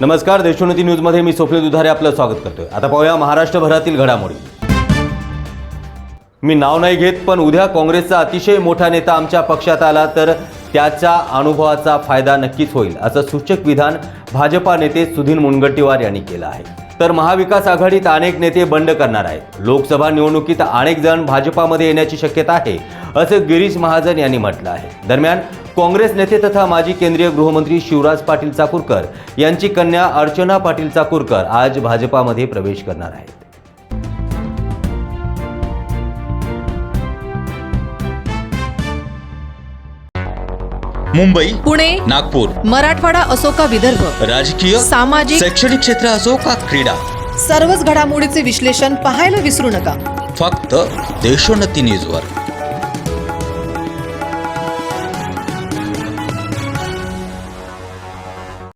नमस्कार देशोन्नती न्यूजमध्ये मी सोफले दुधारे आपलं स्वागत करतोय. आता पाहूया महाराष्ट्रभरातील घडामोडी. मी नाव नाही घेत पण उद्या काँग्रेसचा अतिशय मोठा नेता आमच्या पक्षात आला तर त्याच्या अनुभवाचा फायदा नक्कीच होईल असं सूचक विधान भाजपा नेते सुधीर मुनगंटीवार यांनी केलं आहे. तर महाविकास आघाडीत अनेक नेते बंड करणार आहेत. लोकसभा निवडणुकीत अनेक जण भाजपामध्ये येण्याची शक्यता आहे. असं गिरीश महाजन यांनी म्हटलं आहे. दरम्यान काँग्रेस नेते तथा माजी केंद्रीय गृहमंत्री शिवराज पाटील चाकूरकर यांची कन्या अर्चना पाटील चाकूरकर आज भाजपामध्ये प्रवेश करणार आहेत. मुंबई पुणे नागपूर मराठवाडा असो का विदर्भ राजकीय सामाजिक शैक्षणिक क्षेत्र असो का क्रीडा सर्वच घडामोडीचे विश्लेषण पाहायला विसरू नका. फक्त देशोन्नती न्यूजवर.